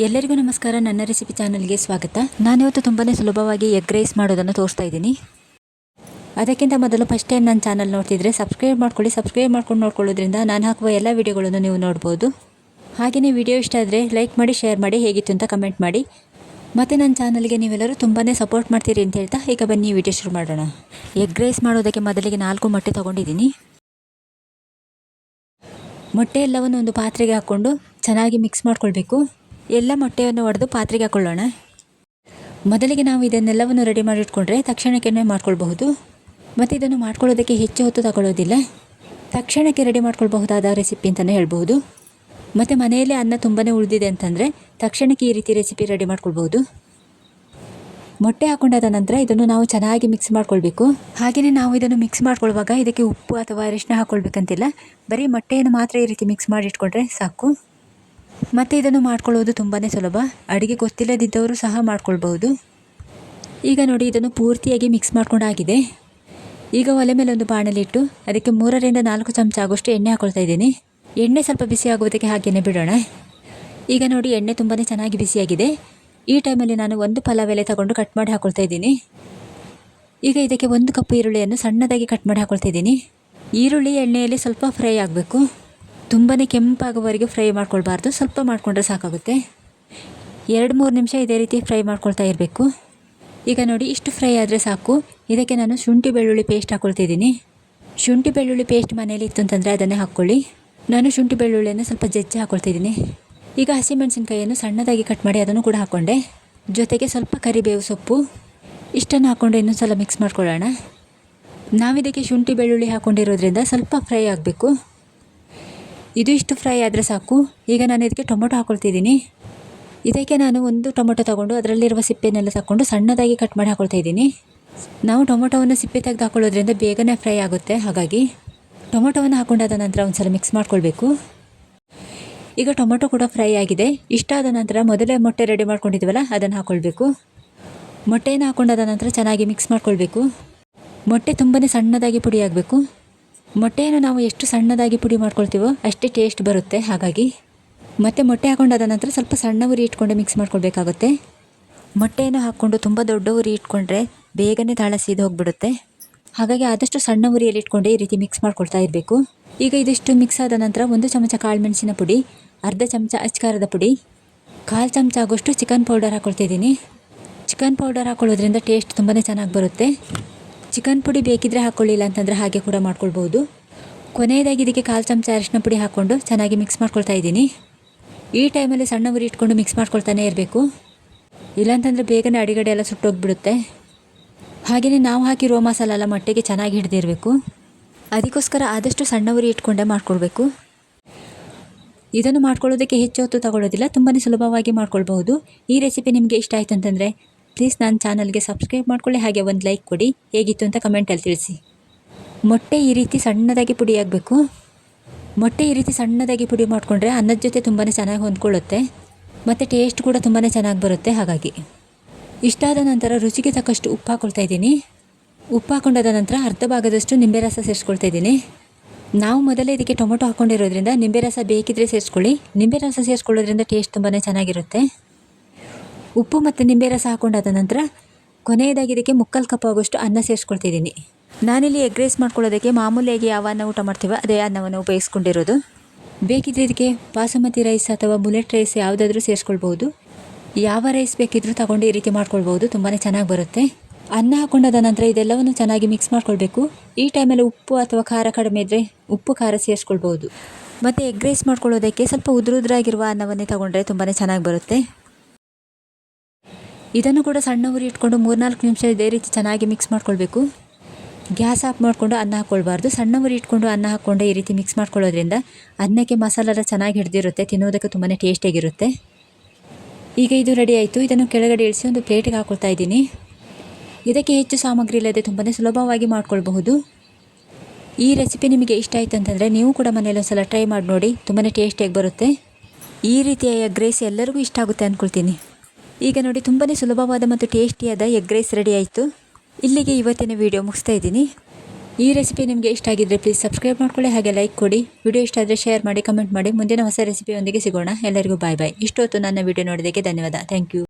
ಎಲ್ಲರಿಗೂ ನಮಸ್ಕಾರ. ನನ್ನ ರೆಸಿಪಿ ಚಾನಲ್ಗೆ ಸ್ವಾಗತ. ನಾನಿವತ್ತು ತುಂಬಾ ಸುಲಭವಾಗಿ ಎಗ್ ರೈಸ್ ಮಾಡೋದನ್ನು ತೋರಿಸ್ತಾ ಇದ್ದೀನಿ. ಅದಕ್ಕಿಂತ ಮೊದಲು ಫಸ್ಟ್ ಟೈಮ್ ನನ್ನ ಚಾನಲ್ ನೋಡ್ತಿದ್ರೆ ಸಬ್ಸ್ಕ್ರೈಬ್ ಮಾಡ್ಕೊಳ್ಳಿ. ಸಬ್ಸ್ಕ್ರೈಬ್ ಮಾಡ್ಕೊಂಡು ನೋಡ್ಕೊಳ್ಳೋದ್ರಿಂದ ನಾನು ಹಾಕುವ ಎಲ್ಲ ವಿಡಿಯೋಗಳನ್ನು ನೀವು ನೋಡ್ಬೋದು. ಹಾಗೆಯೇ ವಿಡಿಯೋ ಇಷ್ಟ ಆದರೆ ಲೈಕ್ ಮಾಡಿ ಶೇರ್ ಮಾಡಿ, ಹೇಗಿತ್ತು ಅಂತ ಕಮೆಂಟ್ ಮಾಡಿ. ಮತ್ತು ನನ್ನ ಚಾನಲ್ಗೆ ನೀವೆಲ್ಲರೂ ತುಂಬಾ ಸಪೋರ್ಟ್ ಮಾಡ್ತೀರಿ ಅಂತ ಹೇಳ್ತಾ ಈಗ ಬನ್ನಿ ವಿಡಿಯೋ ಶುರು ಮಾಡೋಣ. ಎಗ್ ರೈಸ್ ಮಾಡೋದಕ್ಕೆ ಮೊದಲಿಗೆ ನಾಲ್ಕು ಮೊಟ್ಟೆ ತೊಗೊಂಡಿದ್ದೀನಿ. ಮೊಟ್ಟೆ ಎಲ್ಲವನ್ನು ಒಂದು ಪಾತ್ರೆಗೆ ಹಾಕ್ಕೊಂಡು ಚೆನ್ನಾಗಿ ಮಿಕ್ಸ್ ಮಾಡ್ಕೊಳ್ಬೇಕು. ಎಲ್ಲ ಮೊಟ್ಟೆಯನ್ನು ಒಡೆದು ಪಾತ್ರೆಗೆ ಹಾಕೊಳ್ಳೋಣ. ಮೊದಲಿಗೆ ನಾವು ಇದನ್ನೆಲ್ಲವನ್ನು ರೆಡಿ ಮಾಡಿಟ್ಕೊಂಡ್ರೆ ತಕ್ಷಣಕ್ಕೆ ಮಾಡ್ಕೊಳ್ಬಹುದು. ಮತ್ತು ಇದನ್ನು ಮಾಡ್ಕೊಳ್ಳೋದಕ್ಕೆ ಹೆಚ್ಚು ಹೊತ್ತು ತಗೊಳ್ಳೋದಿಲ್ಲ. ತಕ್ಷಣಕ್ಕೆ ರೆಡಿ ಮಾಡ್ಕೊಳ್ಬಹುದಾದ ರೆಸಿಪಿ ಅಂತಲೇ ಹೇಳ್ಬೋದು ಮತ್ತು ಮನೆಯಲ್ಲೇ ಅನ್ನ ತುಂಬಾ ಉಳಿದಿದೆ ಅಂತಂದರೆ ತಕ್ಷಣಕ್ಕೆ ಈ ರೀತಿ ರೆಸಿಪಿ ರೆಡಿ ಮಾಡ್ಕೊಳ್ಬೋದು ಮೊಟ್ಟೆ ಹಾಕೊಂಡಾದ ನಂತರ ಇದನ್ನು ನಾವು ಚೆನ್ನಾಗಿ ಮಿಕ್ಸ್ ಮಾಡ್ಕೊಳ್ಬೇಕು. ಹಾಗೆಯೇ ನಾವು ಇದನ್ನು ಮಿಕ್ಸ್ ಮಾಡ್ಕೊಳ್ಳುವಾಗ ಇದಕ್ಕೆ ಉಪ್ಪು ಅಥವಾ ಅರಿಶಿನ ಹಾಕ್ಕೊಳ್ಬೇಕಂತಿಲ್ಲ ಬರೀ ಮೊಟ್ಟೆಯನ್ನು ಮಾತ್ರ ಈ ರೀತಿ ಮಿಕ್ಸ್ ಮಾಡಿ ಇಟ್ಕೊಂಡ್ರೆ ಸಾಕು. ಮತ್ತು ಇದನ್ನು ಮಾಡ್ಕೊಳ್ಳೋದು ತುಂಬಾ ಸುಲಭ. ಅಡುಗೆ ಗೊತ್ತಿಲ್ಲದಿದ್ದವರು ಸಹ ಮಾಡ್ಕೊಳ್ಬಹುದು. ಈಗ ನೋಡಿ ಇದನ್ನು ಪೂರ್ತಿಯಾಗಿ ಮಿಕ್ಸ್ ಮಾಡ್ಕೊಂಡಾಗಿದೆ. ಈಗ ಒಲೆ ಮೇಲೆ ಒಂದು ಬಾಣಲಿಟ್ಟು ಅದಕ್ಕೆ ಮೂರರಿಂದ ನಾಲ್ಕು ಚಮಚ ಆಗುವಷ್ಟು ಎಣ್ಣೆ ಹಾಕೊಳ್ತಾ ಇದ್ದೀನಿ. ಎಣ್ಣೆ ಸ್ವಲ್ಪ ಬಿಸಿ ಆಗೋದಕ್ಕೆ ಹಾಗೆಯೇ ಬಿಡೋಣ. ಈಗ ನೋಡಿ ಎಣ್ಣೆ ತುಂಬಾ ಚೆನ್ನಾಗಿ ಬಿಸಿಯಾಗಿದೆ. ಈ ಟೈಮಲ್ಲಿ ನಾನು ಒಂದು ಪಲಾವ್ ಎಲೆ ತಗೊಂಡು ಕಟ್ ಮಾಡಿ ಹಾಕ್ಕೊಳ್ತಾ ಇದ್ದೀನಿ. ಈಗ ಇದಕ್ಕೆ ಒಂದು ಕಪ್ ಈರುಳ್ಳಿಯನ್ನು ಸಣ್ಣದಾಗಿ ಕಟ್ ಮಾಡಿ ಹಾಕ್ಕೊಳ್ತಾ ಇದ್ದೀನಿ. ಈರುಳ್ಳಿ ಎಣ್ಣೆಯಲ್ಲಿ ಸ್ವಲ್ಪ ಫ್ರೈ ಆಗಬೇಕು. ತುಂಬಾ ಕೆಂಪಾಗೋವರೆಗೆ ಫ್ರೈ ಮಾಡ್ಕೊಳ್ಬಾರ್ದು. ಸ್ವಲ್ಪ ಮಾಡಿಕೊಂಡ್ರೆ ಸಾಕಾಗುತ್ತೆ. ಎರಡು, ಮೂರು ನಿಮಿಷ ಇದೇ ರೀತಿ ಫ್ರೈ ಮಾಡ್ಕೊಳ್ತಾ ಇರಬೇಕು. ಈಗ ನೋಡಿ, ಇಷ್ಟು ಫ್ರೈ ಆದರೆ ಸಾಕು. ಇದಕ್ಕೆ ನಾನು ಶುಂಠಿ ಬೆಳ್ಳುಳ್ಳಿ ಪೇಸ್ಟ್ ಹಾಕ್ಕೊಳ್ತಿದ್ದೀನಿ ಶುಂಠಿ ಬೆಳ್ಳುಳ್ಳಿ ಪೇಸ್ಟ್ ಮನೇಲಿ ಇತ್ತು ಅಂತಂದರೆ ಅದನ್ನೇ ಹಾಕ್ಕೊಳ್ಳಿ. ನಾನು ಶುಂಠಿ ಬೆಳ್ಳುಳ್ಳಿಯನ್ನು ಸ್ವಲ್ಪ ಜಜ್ಜಿ ಹಾಕ್ಕೊಳ್ತಿದ್ದೀನಿ ಈಗ ಹಸಿಮೆಣಸಿನ್ಕಾಯಿಯನ್ನು ಸಣ್ಣದಾಗಿ ಕಟ್ ಮಾಡಿ ಅದನ್ನು ಕೂಡ ಹಾಕ್ಕೊಂಡೆ ಜೊತೆಗೆ ಸ್ವಲ್ಪ ಕರಿಬೇವು ಸೊಪ್ಪು. ಇಷ್ಟನ್ನು ಹಾಕ್ಕೊಂಡು ಇನ್ನೊಂದು ಸಲ ಮಿಕ್ಸ್ ಮಾಡ್ಕೊಳ್ಳೋಣ. ನಾವಿದಕ್ಕೆ ಶುಂಠಿ ಬೆಳ್ಳುಳ್ಳಿ ಹಾಕ್ಕೊಂಡಿರೋದ್ರಿಂದ ಸ್ವಲ್ಪ ಫ್ರೈ ಆಗಬೇಕು. ಇದು ಇಷ್ಟು ಫ್ರೈ ಆದರೆ ಸಾಕು. ಈಗ ನಾನು ಇದಕ್ಕೆ ಟೊಮೊಟೊ ಹಾಕ್ಕೊಳ್ತಿದ್ದೀನಿ ಇದಕ್ಕೆ ನಾನು ಒಂದು ಟೊಮೊಟೊ ತಗೊಂಡು ಅದರಲ್ಲಿರುವ ಸಿಪ್ಪೆನೆಲ್ಲ ತಗೊಂಡು ಸಣ್ಣದಾಗಿ ಕಟ್ ಮಾಡಿ ಹಾಕ್ಕೊಳ್ತಾ ಇದ್ದೀನಿ ನಾವು ಟೊಮೊಟೊವನ್ನು ಸಿಪ್ಪೆ ತೆಗೆದು ಹಾಕೊಳ್ಳೋದ್ರಿಂದ ಬೇಗನೆ ಫ್ರೈ ಆಗುತ್ತೆ. ಹಾಗಾಗಿ ಟೊಮೊಟೊವನ್ನು ಹಾಕೊಂಡಾದ ನಂತರ ಒಂದು ಸಲ ಮಿಕ್ಸ್ ಮಾಡ್ಕೊಳ್ಬೇಕು. ಈಗ ಟೊಮೊಟೊ ಕೂಡ ಫ್ರೈ ಆಗಿದೆ. ಇಷ್ಟಾದ ನಂತರ ಮೊದಲೇ ಮೊಟ್ಟೆ ರೆಡಿ ಮಾಡ್ಕೊಂಡಿದ್ದೀವಲ್ಲ ಅದನ್ನು ಹಾಕ್ಕೊಳ್ಬೇಕು ಮೊಟ್ಟೆಯನ್ನು ಹಾಕೊಂಡಾದ ನಂತರ ಚೆನ್ನಾಗಿ ಮಿಕ್ಸ್ ಮಾಡ್ಕೊಳ್ಬೇಕು. ಮೊಟ್ಟೆ ತುಂಬಾ ಸಣ್ಣದಾಗಿ ಪುಡಿ ಆಗಬೇಕು. ಮೊಟ್ಟೆಯನ್ನು ನಾವು ಎಷ್ಟು ಸಣ್ಣದಾಗಿ ಪುಡಿ ಮಾಡ್ಕೊಳ್ತೀವೋ ಅಷ್ಟೇ ಟೇಸ್ಟ್ ಬರುತ್ತೆ. ಹಾಗಾಗಿ ಮತ್ತು ಮೊಟ್ಟೆ ಹಾಕೊಂಡಾದ ನಂತರ ಸ್ವಲ್ಪ ಸಣ್ಣ ಉರಿ ಇಟ್ಕೊಂಡು ಮಿಕ್ಸ್ ಮಾಡ್ಕೊಳ್ಬೇಕಾಗುತ್ತೆ. ಮೊಟ್ಟೆಯನ್ನು ಹಾಕ್ಕೊಂಡು ತುಂಬ ದೊಡ್ಡ ಉರಿ ಇಟ್ಕೊಂಡ್ರೆ ಬೇಗನೆ ತಾಳ ಸೀದು ಹೋಗಿಬಿಡುತ್ತೆ. ಹಾಗಾಗಿ ಆದಷ್ಟು ಸಣ್ಣ ಉರಿಯಲ್ಲಿ ಇಟ್ಕೊಂಡು ಈ ರೀತಿ ಮಿಕ್ಸ್ ಮಾಡ್ಕೊಳ್ತಾ ಇರಬೇಕು. ಈಗ ಇದಿಷ್ಟು ಮಿಕ್ಸ್ ಆದ ನಂತರ ಒಂದು ಚಮಚ ಕಾಳುಮೆಣಸಿನ ಪುಡಿ, ಅರ್ಧ ಚಮಚ ಅಚ್ಕಾರದ ಪುಡಿ, ಕಾಲು ಚಮಚ ಆಗೋಷ್ಟು ಚಿಕನ್ ಪೌಡರ್ ಹಾಕ್ಕೊಳ್ತಿದ್ದೀನಿ ಚಿಕನ್ ಪೌಡರ್ ಹಾಕೊಳ್ಳೋದ್ರಿಂದ ಟೇಸ್ಟ್ ತುಂಬಾ ಚೆನ್ನಾಗಿ ಬರುತ್ತೆ. ಚಿಕನ್ ಪುಡಿ ಬೇಕಿದ್ರೆ ಹಾಕ್ಕೊಳ್ಳಿಲ್ಲ ಅಂತಂದರೆ ಹಾಗೆ ಕೂಡ ಮಾಡ್ಕೊಳ್ಬೋದು. ಕೊನೆಯದಾಗಿ ಇದಕ್ಕೆ ಕಾಲು ಚಮಚ ಅರಿಶಿನ ಪುಡಿ ಹಾಕ್ಕೊಂಡು ಚೆನ್ನಾಗಿ ಮಿಕ್ಸ್ ಮಾಡ್ಕೊಳ್ತಾ ಇದ್ದೀನಿ. ಈ ಟೈಮಲ್ಲಿ ಸಣ್ಣ ಉರಿ ಇಟ್ಕೊಂಡು ಮಿಕ್ಸ್ ಮಾಡ್ಕೊಳ್ತಾನೆ ಇರಬೇಕು. ಇಲ್ಲಾಂತಂದರೆ ಬೇಗನೆ ಅಡಿಗಡೆ ಎಲ್ಲ ಸುಟ್ಟೋಗ್ಬಿಡುತ್ತೆ. ಹಾಗೆಯೇ ನಾವು ಹಾಕಿರೋ ಮಸಾಲ ಎಲ್ಲ ಮಟ್ಟಿಗೆ ಚೆನ್ನಾಗಿ ಹಿಡಿದಿರಬೇಕು. ಅದಕ್ಕೋಸ್ಕರ ಆದಷ್ಟು ಸಣ್ಣ ಉರಿ ಇಟ್ಕೊಂಡೇ ಮಾಡ್ಕೊಳ್ಬೇಕು. ಇದನ್ನು ಮಾಡ್ಕೊಳ್ಳೋದಕ್ಕೆ ಹೆಚ್ಚು ಹೊತ್ತು ತಗೊಳ್ಳೋದಿಲ್ಲ ತುಂಬಾ ಸುಲಭವಾಗಿ ಮಾಡ್ಕೊಳ್ಬಹುದು. ಈ ರೆಸಿಪಿ ನಿಮಗೆ ಇಷ್ಟ ಆಯ್ತು ಅಂತಂದರೆ ಪ್ಲೀಸ್ ನನ್ನ ಚಾನಲ್ಗೆ ಸಬ್ಸ್ಕ್ರೈಬ್ ಮಾಡ್ಕೊಳ್ಳಿ, ಹಾಗೆ ಒಂದು ಲೈಕ್ ಕೊಡಿ. ಹೇಗಿತ್ತು ಅಂತ ಕಮೆಂಟಲ್ಲಿ ತಿಳಿಸಿ. ಮೊಟ್ಟೆ ಈ ರೀತಿ ಸಣ್ಣದಾಗಿ ಪುಡಿ ಆಗಬೇಕು. ಮೊಟ್ಟೆ ಈ ರೀತಿ ಸಣ್ಣದಾಗಿ ಪುಡಿ ಮಾಡಿಕೊಂಡ್ರೆ ಅನ್ನದ ಜೊತೆ ತುಂಬಾ ಚೆನ್ನಾಗಿ ಹೊಂದ್ಕೊಳ್ಳುತ್ತೆ. ಮತ್ತು ಟೇಸ್ಟ್ ಕೂಡ ತುಂಬಾ ಚೆನ್ನಾಗಿ ಬರುತ್ತೆ, ಹಾಗಾಗಿ. ಇಷ್ಟಾದ ನಂತರ ರುಚಿಗೆ ತಕ್ಕಷ್ಟು ಉಪ್ಪು ಹಾಕ್ಕೊಳ್ತಾ ಇದ್ದೀನಿ. ಉಪ್ಪು ಹಾಕೊಂಡಾದ ನಂತರ ಅರ್ಧ ಭಾಗದಷ್ಟು ನಿಂಬೆ ರಸ ಸೇರಿಸ್ಕೊಳ್ತಾ ಇದ್ದೀನಿ. ನಾವು ಮೊದಲೇ ಇದಕ್ಕೆ ಟೊಮೊಟೊ ಹಾಕ್ಕೊಂಡಿರೋದ್ರಿಂದ ನಿಂಬೆ ರಸ ಬೇಕಿದ್ರೆ ಸೇರಿಸ್ಕೊಳ್ಳಿ. ನಿಂಬೆ ರಸ ಸೇರಿಸ್ಕೊಳ್ಳೋದ್ರಿಂದ ಟೇಸ್ಟ್ ತುಂಬಾ ಚೆನ್ನಾಗಿರುತ್ತೆ. ಉಪ್ಪು ಮತ್ತು ನಿಂಬೆ ರಸ ಹಾಕೊಂಡಾದ ನಂತರ ಕೊನೆಯದಾಗಿ ಇದಕ್ಕೆ ಮುಕ್ಕಲ್ ಕಪ್ ಆಗುವಷ್ಟು ಅನ್ನ ಸೇರಿಸ್ಕೊಳ್ತಿದ್ದೀನಿ. ನಾನಿಲ್ಲಿ ಎಗ್ ರೈಸ್ ಮಾಡ್ಕೊಳ್ಳೋದಕ್ಕೆ ಮಾಮೂಲಿಯಾಗಿ ಯಾವ ಅನ್ನ ಊಟ ಮಾಡ್ತೀವೋ ಅದೇ ಅನ್ನವನ್ನು ಉಪಯೋಗಿಸ್ಕೊಂಡಿರೋದು. ಬೇಕಿದ್ರೆ ಇದಕ್ಕೆ ಬಾಸುಮತಿ ರೈಸ್ ಅಥವಾ ಬುಲೆಟ್ ರೈಸ್ ಯಾವುದಾದ್ರೂ ಸೇರಿಸ್ಕೊಳ್ಬೋದು ಯಾವ ರೈಸ್ ಬೇಕಿದ್ರೂ ತಗೊಂಡು ಈ ರೀತಿ ಮಾಡ್ಕೊಳ್ಬೋದು ತುಂಬಾ ಚೆನ್ನಾಗಿ ಬರುತ್ತೆ. ಅನ್ನ ಹಾಕೊಂಡಾದ ನಂತರ ಇದೆಲ್ಲವನ್ನು ಚೆನ್ನಾಗಿ ಮಿಕ್ಸ್ ಮಾಡ್ಕೊಳ್ಬೇಕು. ಈ ಟೈಮಲ್ಲಿ ಉಪ್ಪು ಅಥವಾ ಖಾರ ಕಡಿಮೆ ಇದ್ದರೆ ಉಪ್ಪು, ಖಾರ ಸೇರಿಸ್ಕೊಳ್ಬೋದು ಮತ್ತು ಎಗ್ ರೈಸ್ ಮಾಡ್ಕೊಳ್ಳೋದಕ್ಕೆ ಸ್ವಲ್ಪ ಉದುರು ಉದುರಾಗಿರುವ ಅನ್ನವನ್ನೇ ತಗೊಂಡ್ರೆ ತುಂಬಾ ಚೆನ್ನಾಗಿ ಬರುತ್ತೆ. ಇದನ್ನು ಕೂಡ ಸಣ್ಣ ಉರಿ ಇಟ್ಕೊಂಡು ಮೂರ್ನಾಲ್ಕು ನಿಮಿಷ ಇದೇ ರೀತಿ ಚೆನ್ನಾಗಿ ಮಿಕ್ಸ್ ಮಾಡ್ಕೊಳ್ಬೇಕು. ಗ್ಯಾಸ್ ಆಫ್ ಮಾಡಿಕೊಂಡು ಅನ್ನ ಹಾಕ್ಕೊಳ್ಬಾರ್ದು ಸಣ್ಣ ಉರಿ ಇಟ್ಕೊಂಡು ಅನ್ನ ಹಾಕ್ಕೊಂಡು ಈ ರೀತಿ ಮಿಕ್ಸ್ ಮಾಡ್ಕೊಳ್ಳೋದ್ರಿಂದ ಅನ್ನಕ್ಕೆ ಮಸಾಲ ಎಲ್ಲ ಚೆನ್ನಾಗಿ ಹಿಡಿದಿರುತ್ತೆ, ತಿನ್ನೋದಕ್ಕೆ ತುಂಬಾ ಟೇಸ್ಟಿಯಾಗಿರುತ್ತೆ ಈಗ ಇದು ರೆಡಿ ಆಯಿತು. ಇದನ್ನು ಕೆಳಗಡೆ ಇಳಿಸಿ ಒಂದು ಪ್ಲೇಟಿಗೆ ಹಾಕ್ಕೊಳ್ತಾ ಇದ್ದೀನಿ. ಇದಕ್ಕೆ ಹೆಚ್ಚು ಸಾಮಗ್ರಿ ಇಲ್ಲದೆ ತುಂಬಾ ಸುಲಭವಾಗಿ ಮಾಡ್ಕೊಳ್ಬಹುದು. ಈ ರೆಸಿಪಿ ನಿಮಗೆ ಇಷ್ಟ ಆಯಿತು ಅಂತಂದರೆ ನೀವು ಕೂಡ ಮನೇಲಿ ಒಂದು ಸಲ ಟ್ರೈ ಮಾಡಿ ನೋಡಿ. ತುಂಬಾ ಟೇಸ್ಟಿಯಾಗಿ ಬರುತ್ತೆ. ಈ ರೀತಿಯ ಎಗ್ ರೈಸ್ ಎಲ್ಲರಿಗೂ ಇಷ್ಟ ಆಗುತ್ತೆ ಅಂದ್ಕೊಳ್ತೀನಿ ಈಗ ನೋಡಿ ತುಂಬಾ ಸುಲಭವಾದ ಮತ್ತು ಟೇಸ್ಟಿಯಾದ ಎಗ್ ರೈಸ್ ರೆಡಿ ಆಯಿತು. ಇಲ್ಲಿಗೆ ಇವತ್ತಿನ ವಿಡಿಯೋ ಮುಗಿಸ್ತಾ ಇದ್ದೀನಿ. ಈ ರೆಸಿಪಿ ನಿಮಗೆ ಇಷ್ಟ ಆಗಿದ್ರೆ ಪ್ಲೀಸ್ ಸಬ್ಸ್ಕ್ರೈಬ್ ಮಾಡ್ಕೊಳ್ಳಿ, ಹಾಗೆ ಲೈಕ್ ಕೊಡಿ. ವಿಡಿಯೋ ಇಷ್ಟ ಆದರೆ ಶೇರ್ ಮಾಡಿ ಕಮೆಂಟ್ ಮಾಡಿ. ಮುಂದಿನ ಹೊಸ ರೆಸಿಪಿಯೊಂದಿಗೆ ಸಿಗೋಣ. ಎಲ್ಲರಿಗೂ ಬಾಯ್ ಬಾಯ್ ಇಷ್ಟೊತ್ತು ನನ್ನ ವಿಡಿಯೋ ನೋಡೋದಕ್ಕೆ ಧನ್ಯವಾದ. Thank you